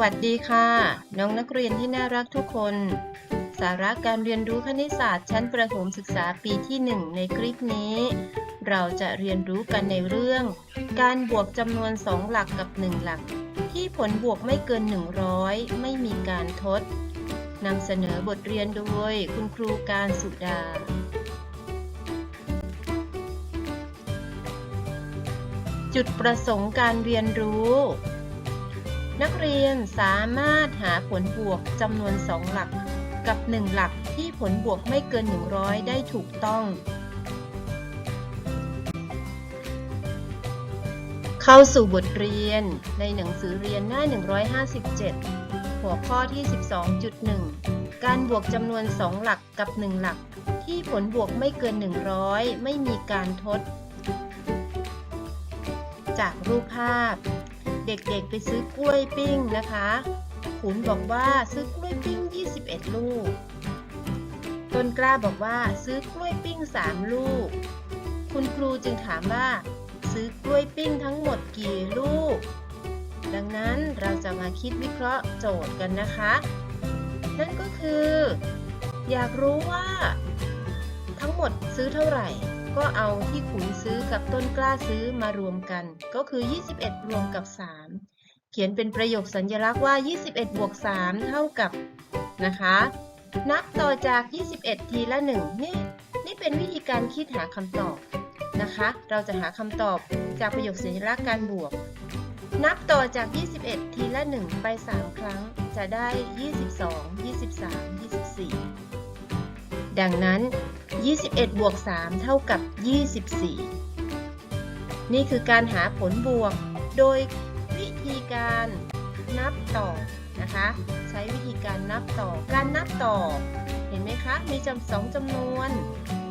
วัสดีค่ะ น้องนักเรียนที่น่ารักทุกคน สาระการเรียนรู้คณิตศาสตร์ชั้นประถมศึกษาปีที่ 1 ในคลิปนี้ เราจะเรียนรู้กันในเรื่อง การบวกจำนวน 2 หลักกับ 1 หลัก ที่ผลบวกไม่เกิน 100 ไม่มีการทดนำเสนอบทเรียนโดยคุณครูการสุดาจุดประสงค์การเรียนรู้ นักเรียนสามารถหาผลบวกจำนวน 2 หลักกับ 1 หลักที่ผลบวกไม่เกิน 100 ได้ถูกต้อง เข้าสู่บทเรียนในหนังสือเรียนหน้า 157 หัวข้อที่ 12.1 การบวกจำนวน 2 หลักกับ 1 หลัก ที่ผลบวกไม่เกิน 100 ไม่มีการทด จากรูปภาพ เด็กๆไปซื้อกล้วยปิ้งนะคะขุนบอกว่าซื้อกล้วยปิ้ง 21 ลูก ต้นกล้าบอกว่าซื้อกล้วยปิ้ง 3 ลูก คุณครูจึงถามว่า ซื้อกล้วยปิ้งทั้งหมดกี่ลูก ดังนั้นเราจะมาคิดวิเคราะห์โจทย์กันนะคะ นั่นก็คือ อยากรู้ว่า ทั้งหมดซื้อเท่าไหร่ ก็เอาที่ขุนซื้อกับต้นกล้าซื้อมารวมกัน ก็คือ 21 รวมกับ 3 เขียนเป็นประโยคสัญลักษณ์ว่า 21 บวก 3 เท่ากับนะคะ นับต่อจาก 21 ทีละ 1 นี่ นี่เป็นวิธีการคิดหาคำตอบนะคะ เราจะหาคำตอบจากประโยคสัญลักษณ์การบวก นับต่อจาก 21 ทีละ 1 ไป 3 ครั้ง จะได้ 22 23 24 ดังนั้น 21 บวก 3 เท่ากับ 24 นี่คือการหาผลบวก โดยวิธีการนับต่อนะคะ ใช้วิธีการนับต่อ การนับต่อ เห็นไหมคะ มีจำสองจำนวน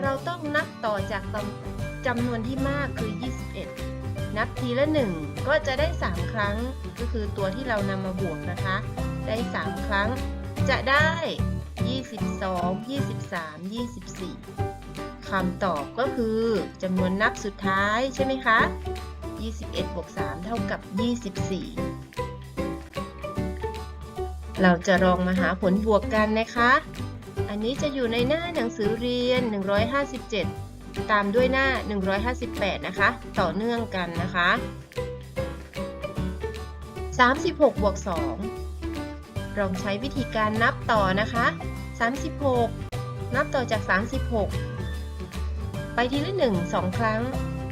เราต้องนับต่อจากจำจำนวนที่มากคือ 21 นับทีละ 1 ก็จะได้ 3 ครั้ง ก็คือตัวที่เรานำมาบวกนะคะ ได้ 3 ครั้ง จะได้ 22 23 24 คำตอบก็คือจำนวนนับสุดท้ายใช่ไหมคะ 21บวก3เท่ากับ 24 เราจะลองมาหาผลบวกกันนะคะ อันนี้จะอยู่ในหน้าหนังสือเรียน 157 ตามด้วยหน้า 158 นะคะ ต่อเนื่องกันนะคะ 36บวก2ลองใช้วิธีการนับต่อนะคะ 36 นับต่อจาก 36 ไปทีละ1 2 ครั้ง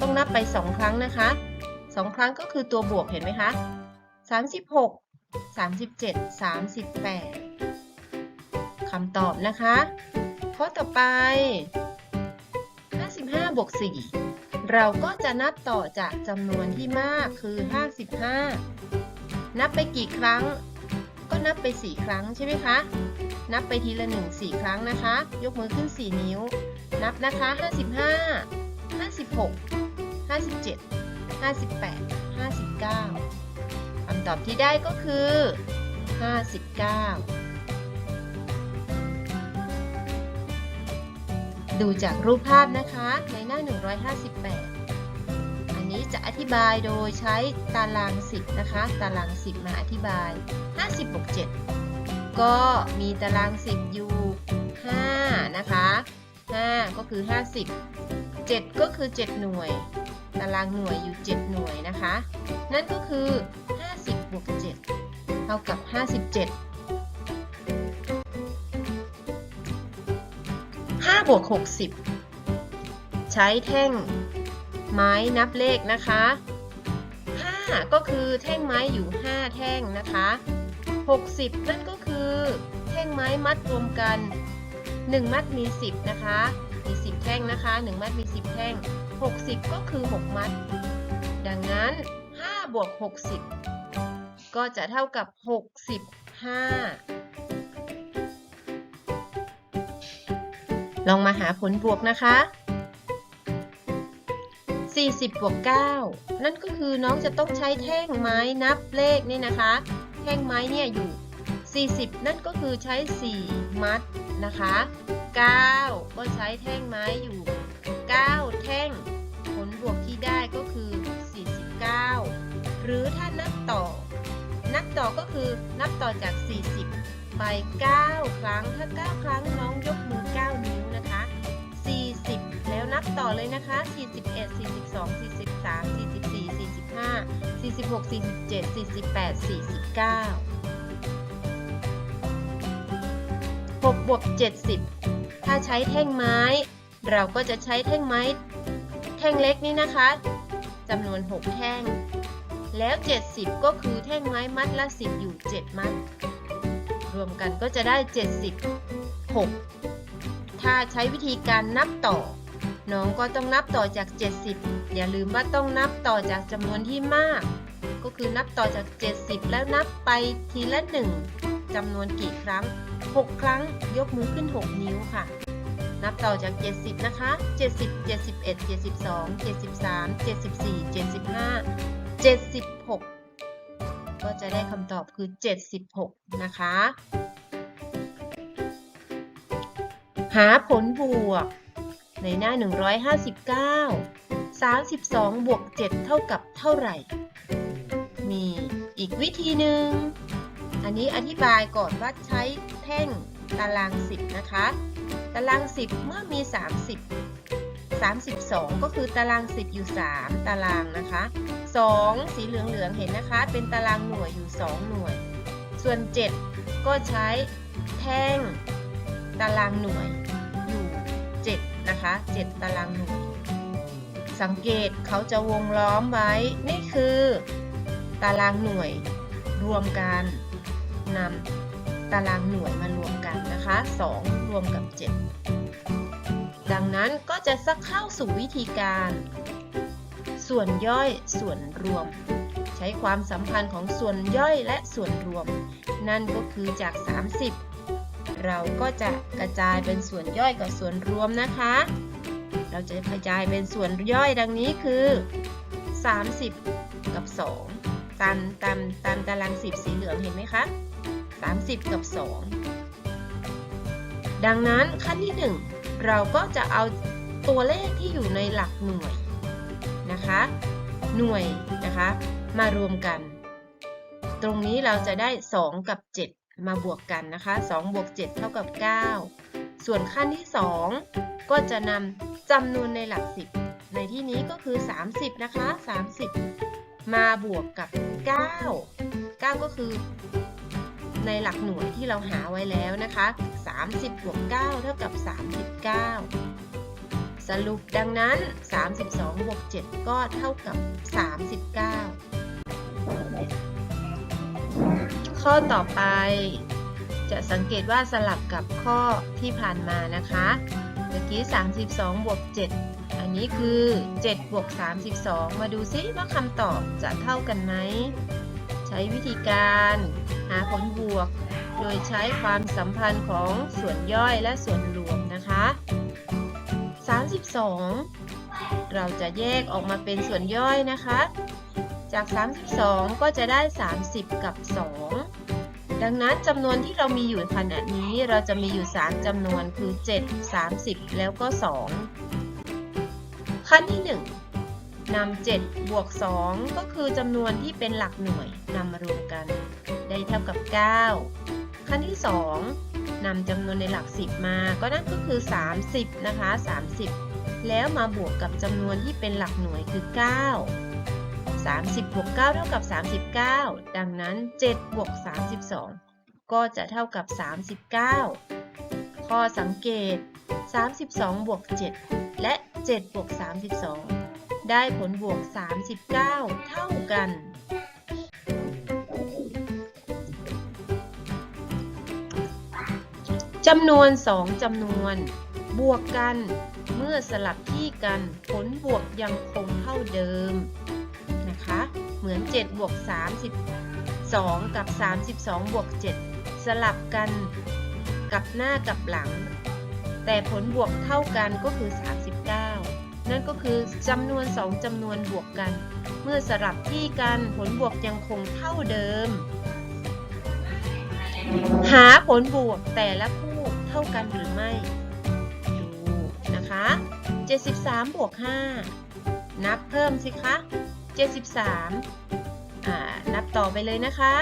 ต้องนับไป 2 ครั้งนะคะ 2 ครั้งก็คือตัวบวกเห็นไหมคะ36 37 38คำตอบนะคะข้อต่อไป 55บวก4เราก็จะนับต่อจากจำนวนที่มากคือ 55 นับไปกี่ครั้ง ก็นับไป 4 ครั้งใช่ไหมคะ นับไปทีละ1 4 ครั้งนะคะ ยกมือขึ้น 4 นิ้ว นับนะคะ 55 56 57 58 59คำตอบที่ได้ก็คือ 59 ดูจากรูปภาพนะคะในหน้า 158 อันนี้จะอธิบายโดยใช้ตาราง 10 นะคะ ตาราง 10 มาอธิบาย 50บวก7 ก็มีตาราง 10 อยู่ 5 นะคะ 5 ก็คือ 50 7 ก็คือ 7 หน่วย ตารางหน่วยอยู่ 7 หน่วยนะคะ นั่นก็คือ 50บวก7เท่ากับ 57 5บวก60 ใช้แท่งไม้นับเลขนะคะ 5 ก็คือแท่งไม้อยู่ 5 แท่งนะคะ 60 นั่นก็ คือแท่งไม้มัดรวมกัน 1 มัดมี 10 นะคะ มี 10 แท่งนะคะ 1 มัดมี 10 แท่ง 60 ก็คือ 6 มัด ดังนั้น 5 บวก 60 ก็จะเท่ากับ 65 ลองมาหาผลบวกนะคะ 40 บวก 9 นั่นก็คือน้องจะต้องใช้แท่งไม้นับเลขนี่นะคะ แท่งไม้เนี่ยอยู่ 40 นั่นก็คือใช้ 4 มัดนะคะ 9 ก็ใช้แท่งไม้อยู่ 9 แท่ง ผลบวกที่ได้ก็คือ 49 หรือถ้านับต่อ นับต่อก็คือนับต่อจาก 40 ไป 9 ครั้ง ถ้า 9 ครั้งน้องยกมือ 9 นิ้วนะคะ 40 แล้วนับต่อเลยนะคะ 41 42 43 44 45 46 47 48 49 6 บวก 70 ถ้าใช้แท่งไม้ เราก็จะใช้แท่งไม้ แท่งเล็กนี้นะคะจำนวน 6 แท่ง แล้ว 70 ก็คือแท่งไม้มัดละ 10 อยู่ 7 มัด รวมกันก็จะได้ 76 ถ้าใช้วิธีการนับต่อ น้องก็ต้องนับต่อจาก 70 อย่าลืมว่าต้องนับต่อจากจำนวนที่มาก ก็คือนับต่อจาก 70 แล้วนับไปทีละ 1 จำนวนกี่ครั้ง 6 ครั้งยกมือขึ้น 6 นิ้วค่ะ นับต่อจาก 70 นะคะ 70 71 72 73 74 75 76 ก็จะได้คำตอบคือ 76 นะคะ หาผลบวกในหน้า 159 32 บวก 7 เท่ากับเท่าไหร่ มีอีกวิธีหนึ่ง อันนี้อธิบายก่อนว่าใช้แท่งตาราง 10 นะคะ ตาราง 10 เมื่อมี 30 32 ก็คือตาราง 10 อยู่ 3 ตารางนะคะ 2 สีเหลืองๆเห็นนะคะ เป็นตารางหน่วยอยู่ 2 หน่วย ส่วน 7 ก็ใช้แท่งตารางหน่วยอยู่ 7 นะคะ 7 ตารางหน่วย สังเกตเขาจะวงล้อมไว้ นี่คือ ตารางหน่วยรวมกัน นำตารางหน่วยมารวมกันนะคะ 2 รวมกับ 7 ดังนั้นก็จะสักเข้าสู่วิธีการ ส่วนย่อยส่วนรวม ใช้ความสัมพันธ์ของส่วนย่อยและส่วนรวม นั่นก็คือจาก 30 เราก็จะกระจายเป็นส่วนย่อยกับส่วนรวมนะคะ เราจะกระจายเป็นส่วนย่อยดังนี้คือ 30 กับ 2 ตามตามตามตาราง10สีเหลืองเห็นไหมคะ30 กับ 2 ดังนั้นขั้นที่ 1 เราก็จะเอาตัวเลขที่อยู่ในหลักหน่วยนะคะ หน่วยนะคะ มารวมกัน ตรงนี้เราจะได้ 2 กับ 7 มาบวกกันนะคะ 2 บวก 7 เท่ากับ 9 ส่วนขั้นที่ 2 ก็จะนำจำนวนในหลัก 10 ในที่นี้ก็คือ 30 นะคะ 30 มาบวกกับ 9 9 ก็คือในหลักหน่วยที่เราหาไว้แล้วนะคะ 30 บวก 9 เท่ากับ 39 สรุปดังนั้น 32 บวก 7 ก็เท่ากับ 39 ข้อต่อไปจะสังเกตว่าสลับกับข้อที่ผ่านมานะคะ มื่อกี้ 32 บวก 7 อันนี้คือ 7 บวก 32 มาดูซิว่าคำตอบจะเท่ากันไหม ใช้วิธีการหาผลบวก โดยใช้ความสัมพันธ์ของส่วนย่อยและส่วนรวมนะคะ 32 เราจะแยกออกมาเป็นส่วนย่อยนะคะ จาก 32 ก็จะได้ 30 กับ 2 ดังนั้นจำนวนที่เรามีอยู่ขณะนี้เราจะมีอยู่ 3จำนวนคือ 7 30 แล้วก็ 2 ขั้นที่ 1นำ7บวก 2 ก็คือจำนวนที่เป็นหลักหน่วยนำมารวมกัน ได้เท่ากับ 9 ขั้นที่ 2นำจำนวนในหลัก 10 มาก็นั่นก็คือ 30 นะคะ 30 แล้วมาบวกกับจำนวนที่เป็นหลักหน่วยคือ 9 30บวก9เท่ากับ 39 ดังนั้น7บวก32 ก็จะเท่ากับ 39 ข้อสังเกต 32บวก7และ7บวก32 ได้ผลบวก 39 เท่ากัน จำนวน 2จำนวน บวกกัน เมื่อสลับที่กัน ผลบวกยังคงเท่าเดิม นะคะ เหมือน7บวก32 กับ 32บวก7สลับกันกับหน้ากับหลัง แต่ผลบวกเท่ากันก็คือ 39 นั่นก็คือจำนวน 2จำนวนบวกกัน เมื่อสลับที่กันผลบวกยังคงเท่าเดิม หาผลบวกแต่ละคู่เท่ากันหรือไม่ดูนะคะ 73บวก5นับเพิ่มสิคะ 73อ่านับต่อไปเลยนะคะ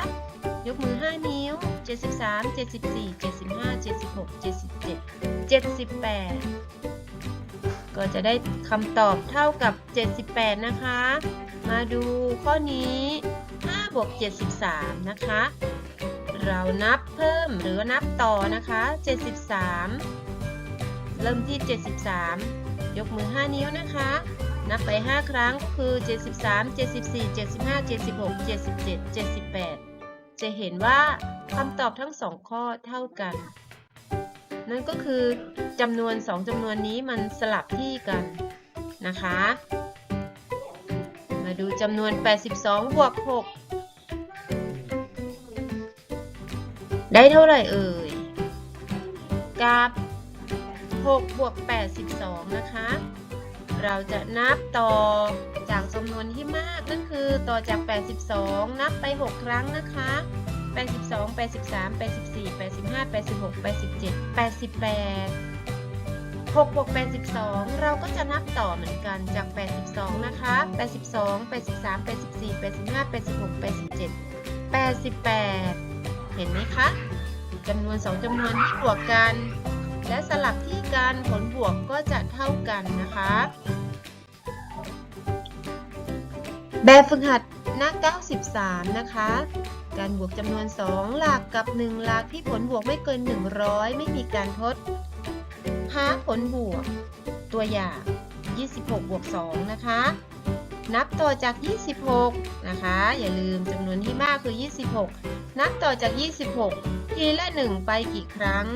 ยกมือ 5 นิ้ว 73 74 75 76 77 78 ก็จะได้คำตอบเท่ากับ 78 นะคะ มาดูข้อนี้ 5 บวก 73 นะคะ เรานับเพิ่มหรือนับต่อนะคะ 73 เริ่มที่ 73 ยกมือ 5 นิ้วนะคะ นับไป 5 ครั้งก็คือ 73 74 75 76 77 78 จะเห็นว่าคำตอบทั้งสองข้อเท่ากัน นั่นก็คือจำนวน 2จำนวนนี้มันสลับที่กันนะคะ มาดูจำนวน 82 บวก 6 ได้เท่าไหร่เอ่ย กับ 6 บวก 82 นะคะ เราจะนับต่อจากจำนวนที่มากนั่นคือต่อจาก 82 นับไป 6 ครั้งนะคะ 82 83 84 85 86 87 88 6บวก82 เราก็จะนับต่อเหมือนกันจาก 82 นะคะ 82 83 84 85 86 87 88 เห็นไหมคะจำนวน 2จำนวนที่บวกกัน และสลับที่กันผลบวกก็จะเท่ากันนะคะ แบบฝึกหัดหน้า 93 นะคะ การบวกจำนวน 2 หลักกับ 1 หลักที่ผลบวกไม่เกิน 100 ไม่มีการทด หาผลบวก ตัวอย่าง 26 บวก 2 นะคะ นับต่อจาก 26 นะคะ อย่าลืมจำนวนที่มากคือ 26 นับต่อจาก 26 ทีละ 1 ไปกี่ครั้ง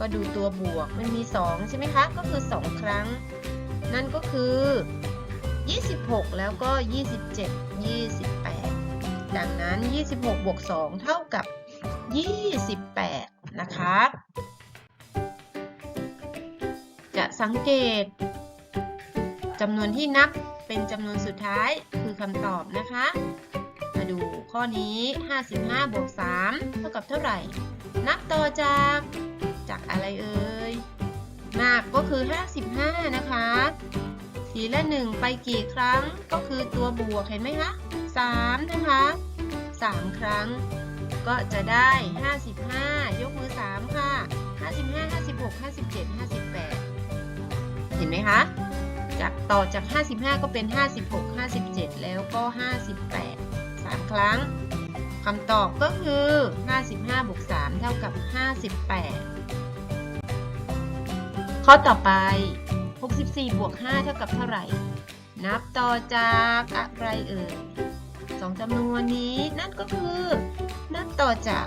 ก็ดูตัวบวกมันมี 2 ใช่ไหมคะ ก็คือ 2 ครั้ง นั่นก็คือ 26 แล้วก็ 27 28 ดังนั้น 26 บวก 2 เท่ากับ 28 นะคะ จะสังเกตจำนวนที่นับเป็นจำนวนสุดท้ายคือคำตอบนะคะ มาดูข้อนี้ 55 บวก 3 เท่ากับเท่าไหร่ นับต่อจาก จากอะไรเอ่ยมากก็คือ 55 นะคะทีละ 1 ไปกี่ครั้งก็คือตัวบวกเห็นไหมคะ 3 นะคะ 3 ครั้ง ก็จะได้ 55 ยกมือ 3 ค่ะ 55 56 57 58 เห็นไหมคะ จากต่อจาก 55 ก็เป็น 56 57 แล้วก็ 58 3 ครั้งคำตอบก็คือ 55บวก3 เท่ากับ 58 ข้อต่อไป 64 บวก 5 เท่ากับเท่าไหร่ นับต่อจากอะไรเอ่ยสองจำนวนนี้นั่นก็คือ นับต่อจาก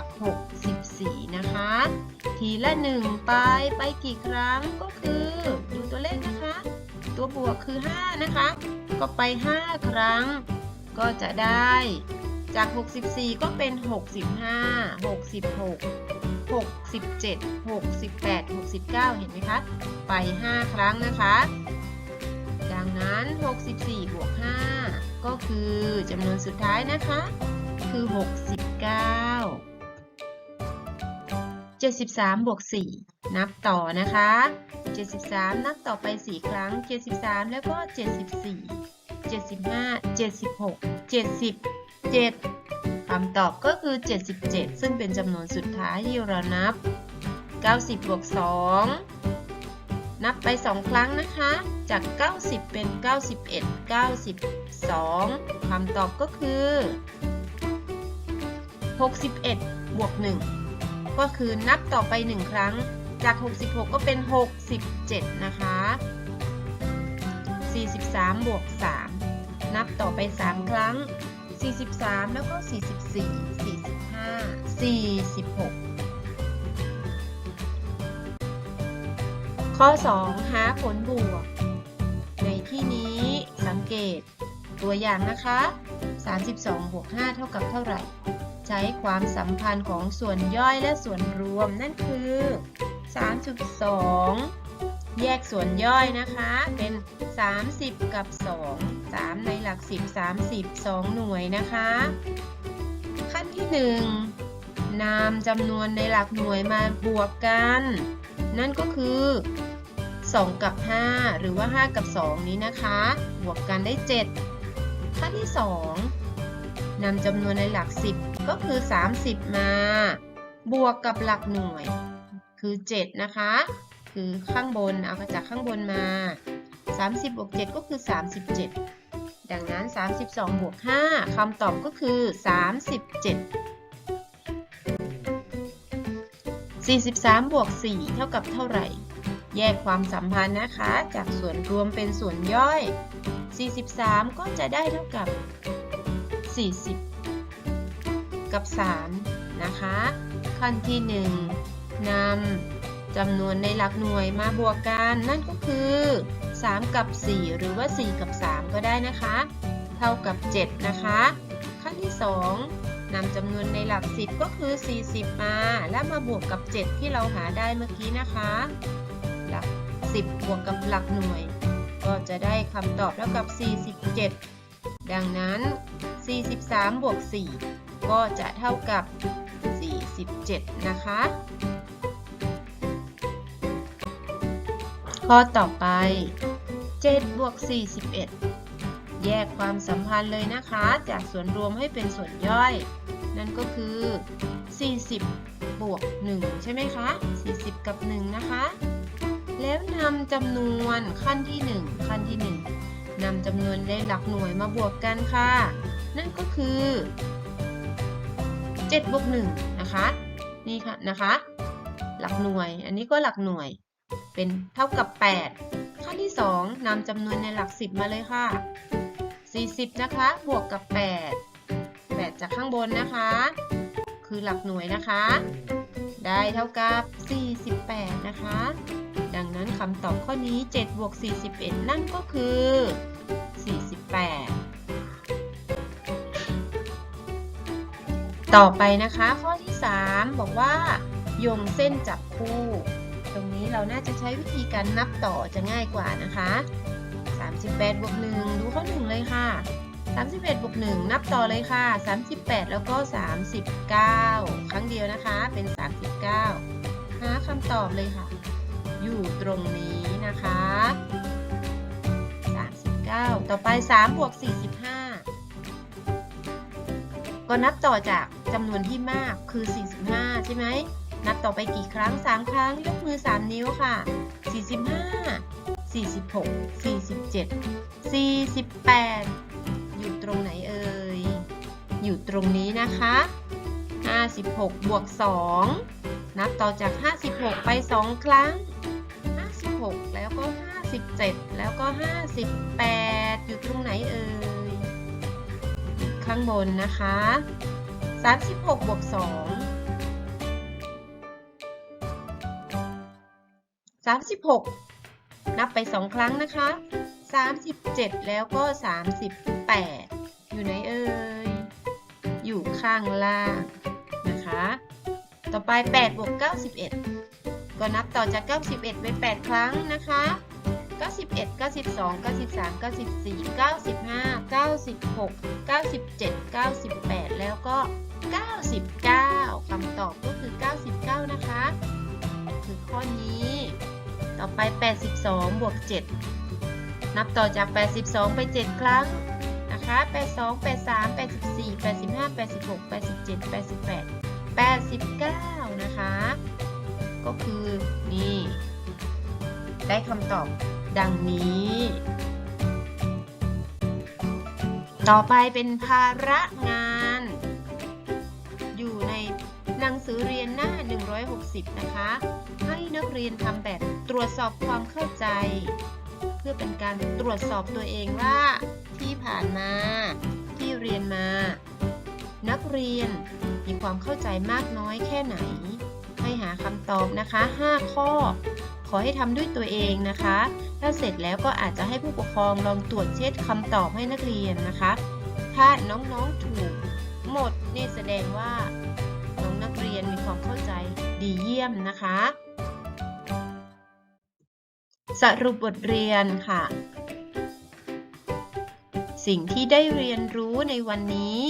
64 นะคะ ทีละ 1 ไปไปกี่ครั้งก็คือดูตัวเลขนะคะ ตัวบวกคือ 5 นะคะ ก็ไป 5 ครั้ง ก็จะได้ จาก 64 ก็เป็น 65 66 67 68 69 เห็นไหมคะ ไป 5 ครั้งนะคะ ดังนั้น 64 บวก 5 ก็คือจำนวนสุดท้ายนะคะ คือ 69 73 บวก 4 นับต่อนะคะ 73 นับต่อไป 4 ครั้ง 73 แล้วก็ 74 75 76 70 7คำตอบก็คือ 77 ซึ่งเป็นจำนวนสุดท้ายที่เรานับ 90บวก2นับไป 2 ครั้งนะคะ จาก 90 เป็น 91 92คำตอบก็คือ 61บวก1ก็คือนับต่อไป 1 ครั้ง จาก 66 ก็เป็น 67 นะคะ43บวก3นับต่อไป 3 ครั้ง 43 แล้วก็ 44 45 46 ข้อ 2 หาผลบวก ในที่นี้สังเกตตัวอย่างนะคะ 32 บวก 5 เท่ากับเท่าไหร่ ใช้ความสัมพันธ์ของส่วนย่อยและส่วนรวมนั่นคือ 3.2 แยกส่วนย่อยนะคะเป็น 30 กับ 2 3 ในหลัก 10 30 2 หน่วยนะคะ ขั้นที่ 1นำจำนวนในหลักหน่วยมาบวกกัน นั่นก็คือ 2 กับ 5 หรือว่า 5 กับ 2 นี้นะคะ บวกกันได้ 7 ขั้นที่ 2นำจำนวนในหลัก 10 ก็คือ 30 มา บวกกับหลักหน่วยคือ 7 นะคะ คือข้างบนเอาจากข้างบนมา 30บวก7ก็คือ 37 ดังนั้น 32บวก5คำตอบก็คือ 37 43บวก4เท่ากับเท่าไหร่ แยกความสัมพันธ์นะคะ จากส่วนรวมเป็นส่วนย่อย 43 ก็จะได้เท่ากับ 40 กับ 3 นะคะ ขั้นที่ 1นำ จำนวนในหลักหน่วยมาบวกกัน นั่นก็คือ 3 กับ 4 หรือว่า 4 กับ 3 ก็ได้นะคะ เท่ากับ 7 นะคะ ขั้นที่ 2นำจำนวนในหลัก 10 ก็คือ 40 มา แล้วมาบวกกับ 7 ที่เราหาได้เมื่อกี้นะคะ หลัก 10 บวกกับหลักหน่วย ก็จะได้คำตอบเท่ากับ 47 ดังนั้น 43 บวก 4 ก็จะเท่ากับ 47 นะคะ ข้อต่อไป7บวก41 แยกความสัมพันธ์เลยนะคะ จากส่วนรวมให้เป็นส่วนย่อย นั่นก็คือ 40 บวก 1 ใช่ไหมคะ 40 กับ 1 นะคะ แล้วนำจำนวนขั้นที่ 1 ขั้นที่ 1นำจำนวนในหลักหน่วยมาบวกกันค่ะ นั่นก็คือ7บวก1นะคะ นี่ค่ะนะคะ หลักหน่วย อันนี้ก็หลักหน่วย เป็นเท่ากับ 8 ขั้นที่ 2นำจำนวนในหลัก 10 มาเลยค่ะ 40 นะคะ บวกกับ 8 8 จากข้างบนนะคะ คือหลักหน่วยนะคะ ได้เท่ากับ 48 นะคะ ดังนั้นคำตอบข้อนี้ 7 บวก 41 นั่นก็คือ 48ต่อไปนะคะข้อที่ 3 บอกว่าโยงเส้นจับคู่ ตรงนี้เราน่าจะใช้วิธีการนับต่อจะง่ายกว่านะคะ 38บวก1ดูข้อ1เลยค่ะ 31บวก1นับต่อเลยค่ะ 38 แล้วก็ 39 ครั้งเดียวนะคะเป็น 39 หาคำตอบเลยค่ะ อยู่ตรงนี้นะคะ 39 ต่อไป3บวก45 ก็นับต่อจากจำนวนที่มากคือ 45 ใช่ไหม นับต่อไปกี่ครั้ง 3 ครั้ง ยกมือ 3 นิ้วค่ะ 45 46 47 48 อยู่ตรงไหนเอ่ย อยู่ตรงนี้นะคะ 56 บวก 2 นับต่อจาก 56 ไป 2 ครั้ง 56 แล้วก็ 57 แล้วก็ 58 อยู่ตรงไหนเอ่ย ข้างบนนะคะ 36 บวก 2 36 นับไป 2 ครั้งนะคะ 37 แล้วก็ 38 อยู่ไหนเอ่ย อยู่ข้างล่างนะคะ ต่อไป8บวก91 ก็นับต่อจาก 91 ไป 8 ครั้งนะคะ91 92 93 94 95 96 97 98 แล้วก็ 99 คำตอบก็คือ 99 นะคะ คือข้อนี้ ต่อไป 82 บวก 7 นับต่อจาก 82 ไป 7 ครั้งนะคะ 82 83 84 85 86 87 88 89 นะคะ ก็คือนี่ ได้คำตอบดังนี้ ต่อไปเป็นภาระงาน อยู่ในหนังสือเรียนหน้า 160 นะคะ ให้ เรียนทำแบบตรวจสอบความเข้าใจ เพื่อเป็นการตรวจสอบตัวเองว่า ที่ผ่านมา ที่เรียนมา นักเรียนมีความเข้าใจมากน้อยแค่ไหน ให้หาคำตอบนะคะ 5 ข้อ ขอให้ทำด้วยตัวเองนะคะ ถ้าเสร็จแล้วก็อาจจะให้ผู้ปกครองลองตรวจเช็คคำตอบให้นักเรียนนะคะ ถ้าน้องๆถูกหมดนี่แสดงว่าน้องนักเรียนมีความเข้าใจดีเยี่ยมนะคะ สรุปบทเรียนค่ะ สิ่งที่ได้เรียนรู้ในวันนี้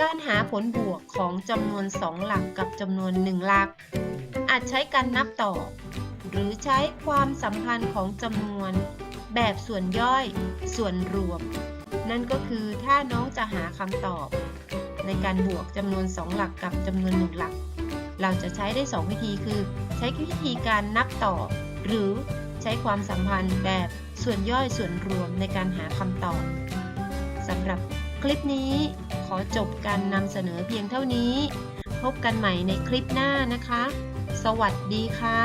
การหาผลบวกของจำนวน 2 หลักกับจำนวน 1 หลัก อาจใช้การนับต่อ หรือใช้ความสัมพันธ์ของจำนวน แบบส่วนย่อย ส่วนรวม นั่นก็คือถ้าน้องจะหาคำตอบ ในการบวกจำนวน 2 หลักกับจำนวน 1 หลัก เราจะใช้ได้ 2 วิธีคือ ใช้วิธีการนับต่อ หรือ ใช้ความสัมพันธ์แบบส่วนย่อยส่วนรวมในการหาคำตอบสำหรับคลิปนี้ขอจบการนำเสนอเพียงเท่านี้ พบกันใหม่ในคลิปหน้านะคะ สวัสดีค่ะ